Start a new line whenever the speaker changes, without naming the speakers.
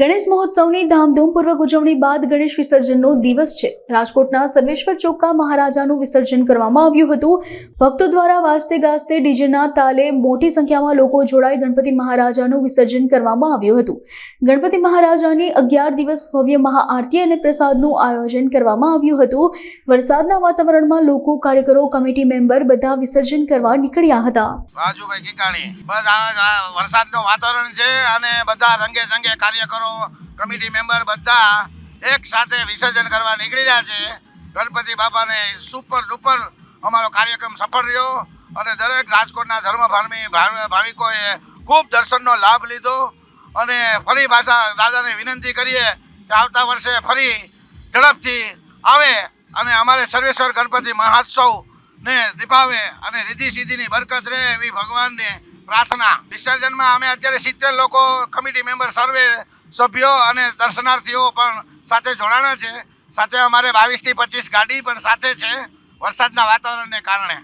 ગણેશ મહોત્સવની ધામધૂમપૂર્વક ઉજવણી બાદ ગણેશ વિસર્જનનો દિવસ છે. રાજકોટના સર્વેશ્વર ચોકા મહારાજાનું વિસર્જન કરવામાં આવ્યું હતું. ભક્તો દ્વારા વાજતે ગાજતે ડીજેના તાલે મોટી સંખ્યામાં લોકો જોડાઈ ગણપતિ મહારાજાનું વિસર્જન કરવામાં આવ્યું હતું. ગણપતિ મહારાજાની અગિયાર દિવસ ભવ્ય મહાઆરતી અને પ્રસાદનું આયોજન કરવામાં આવ્યું હતું. વરસાદના વાતાવરણમાં લોકો, કાર્યકરો, કમિટી મેમ્બર બધા વિસર્જન કરવા નીકળ્યા હતા.
રાજુભાઈ બસ આ વરસાદનું વાતાવરણ છે અને બધા રંગે રંગે કાર્યકરો કમિટી મેમ્બર બધા એક સાથે વિસર્જન કરવા નીકળી રહ્યા છે. ગણપતિ બાપાને સુપર ડુપર અમારો કાર્યક્રમ સફળ રહ્યો અને દરેક રાજકોટના ધર્મભાર્મી ભાવ- ભાવિકોએ ખૂબ દર્શનનો લાભ લીધો અને ફરી પાછા દાદાને વિનંતી કરીએ કે આવતા વર્ષે ફરી ઝડપથી આવે અને અમારે સર્વેશ્વર ગણપતિ મહોત્સવ ને દીપાવે અને રીધિ સિદ્ધિની બરકત રહે એવી ભગવાનને પ્રાર્થના. વિસર્જનમાં અમે અત્યારે સિત્તેર લોકો કમિટી મેમ્બર સર્વે સભ્યો અને દર્શનાર્થીઓ પણ સાથે જોડાણા છે. સાથે અમારે બાવીસથી પચીસ ગાડી પણ સાથે છે વરસાદના વાતાવરણને કારણે.